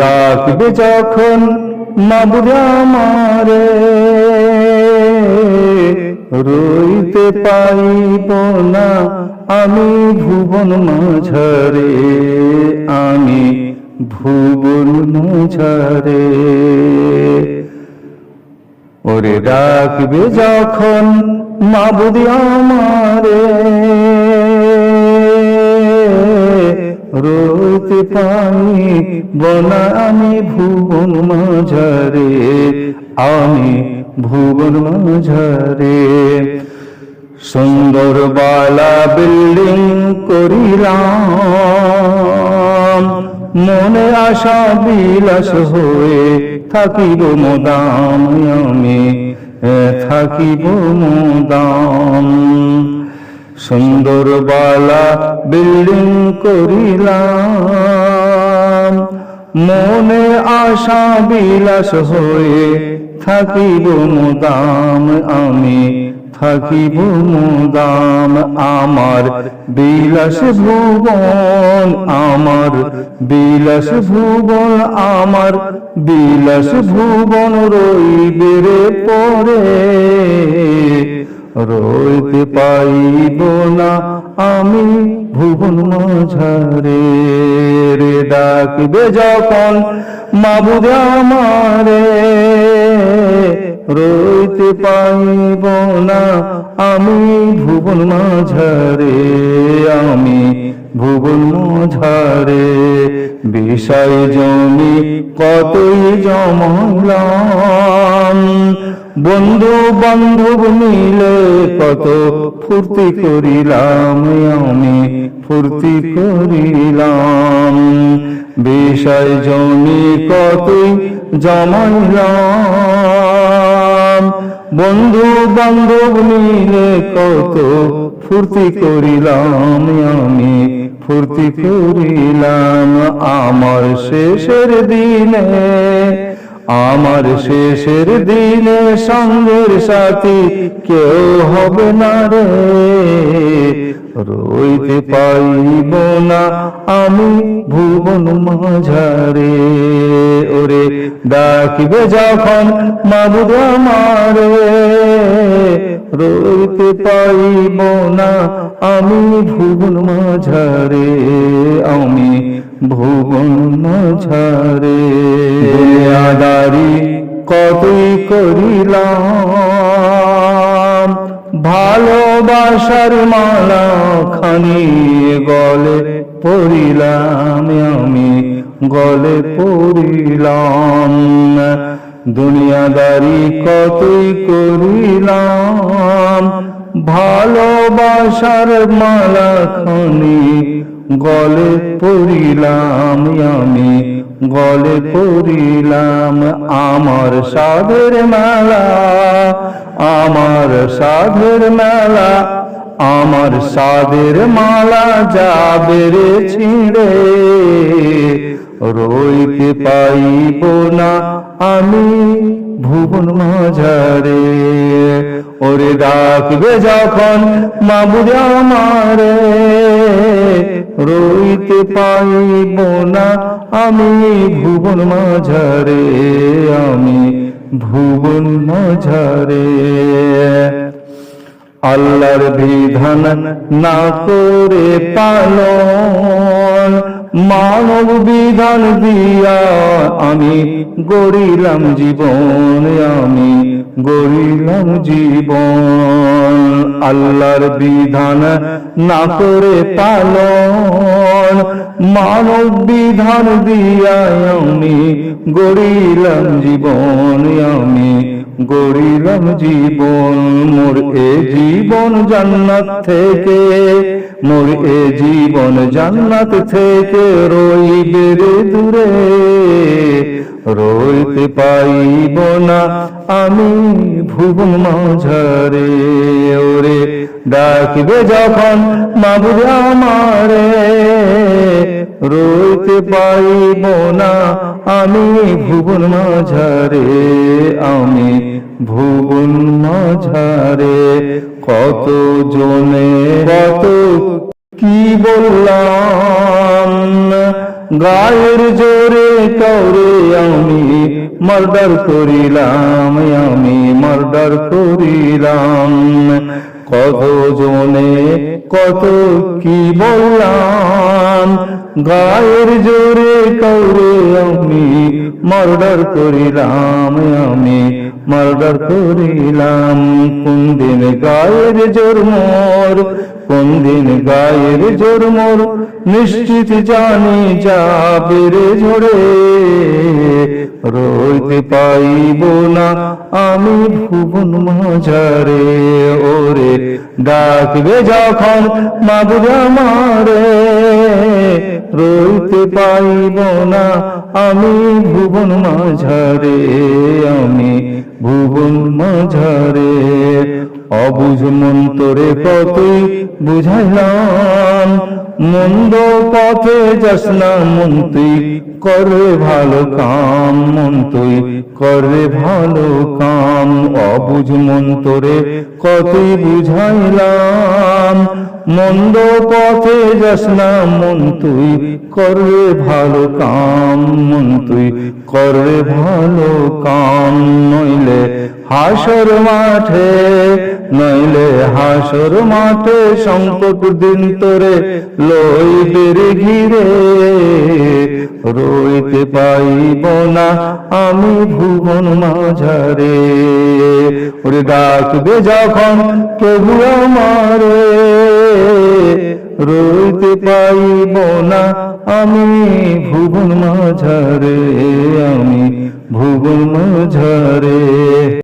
ডাকবে যখন মাবুদ আমারে রইতে পাইব না, আমি ভুবন মাঝারে, আমি ভুবন মাঝারে। ওরে ডাকবে যখন মাবুদি আমারে রইতে পাই বনা আমি ভুবন মাঝারে, আমি ভুবন মাঝারে। সুন্দর বালা বিল্ডিং করিলাম, মনে আশা বিলাস হয়ে থাকিব মোদাম আমি থাকিব মোদাম। সুন্দর বালা বিল্ডিং করিলাম। মনে আশা বিলাস হয়ে থাকিব মুদাম, আমি থাকিব মুদাম। আমার বিলাস ভুবন, আমার বিলাস ভুবন, আমার বিলাস ভুবন রইবে রে পরে। রইতে পাইব না আমি ভুবন মাঝারে রে ডাকবে যখন মাবুদা আমারে। রইতে পাইব না। আমি ভুবন মাঝারে, আমি ভুবন মাঝারে। বিষয় জমি কতই জমলাম। বন্ধু বান্ধব মিলে কত ফুর্তি করিলাম, আমি ফুর্তি করিলাম। বিষয় জমি কতই জমাইলাম। বন্ধু বান্ধব মিলে কত ফুর্তি করিলাম আমি ফুর্তি করিলাম আমার শেষের দিনে। আমার শেষের দিনে সঙ্গের সাথী কেউ হবে না রে। রইতে পাইব না আমি ভুবন মাঝারে। ওরে ডাকিবে যখন মাবুদ আমারে। রইতে পাইব না আমি ভুবন মাঝারে, আমি ভুবন মাঝারে। করিলাম। ভালোবাসার মালা খানি গলে পড়িলাম, আমি গলে পড়িলাম। দুনিয়াদারি কতই করিলাম। ভালোবাসার মালা খানি গলে পড়িলাম আমি, গলে পড়িলাম আমার সাধের মেলা, আমার সাধের মেলা, আমার সাদের মালা যাবে ছিঁড়ে। রইতে পাইব না আমি। ভুবন মাঝারে। ওরে ডাকবে যখন মাবুদ আমারে, রইতে পাইব না আমি ভুবন মাঝারে, আমি ভুবন মাঝারে। আল্লাহর বিধান না করে পালন মানব বিধান দিয়া আমি গড়িলাম জীবন, আমি গড়িলাম জীবন। আল্লাহর বিধান না করে পালন, মানব বিধান দিয়া আমি গড়িলাম জীবন, আমি গড়িলাম জীবন, মোর এ জীবন জান্নাত থেকে, মোর এ জীবন জান্নাত থেকে রইবে দূরে, রইতে পাইব না আমি ভুবন মাঝারে, ওরে ডাকবে যখন মাবুদ আমারে পাইব না, আমি ভুবন মাঝারে, আমি ভুবন মাঝারে। কত জনে কত কি বললাম? গায়ের জোরে কাউরে আমি মার্ডার করিলাম, আমি মার্ডার করিলাম। কত জনে কত কি বললাম? গায়ের জোরে কাউরে আমি মার্ডার করিলাম, আমি মার্ডার করিলাম। কোন দিন গায়ের জোর মোর, কোন দিন গায়ের জোর মোর, নিশ্চিত জানি যাবে রে ঝরে। রইতে পাইব না আমি ভুবন মাঝারে। ওরে ডাকবে যখন মাবুর আমারে। রইতে পাইব না। আমি ভুবন মাঝারে, আমি ভুবন মাঝারে। অবুঝ মন্তরে কতই বুঝাইলাম, মন্দ পথে যাস না মন তুই করে ভালো কাম, মন তুই করে ভালো কাম। অবুঝ মন্তরে কতই বুঝাইলাম মন্দ পথে যাস না মন তুই করে ভালো কাম, মন তুই করে ভালো কাম। নইলে হাসর মাঠে, নইলে হাসর মাঠে সংকট দিন তোরে লইবের ঘিরে। রইতে পাইব না আমি ভুবন মাঝারে। ওরে ডাকবে যখন প্রভু আমারে। রইতে পাইব না। আমি ভুবন মাঝারে আমি ভুবন মাঝারে।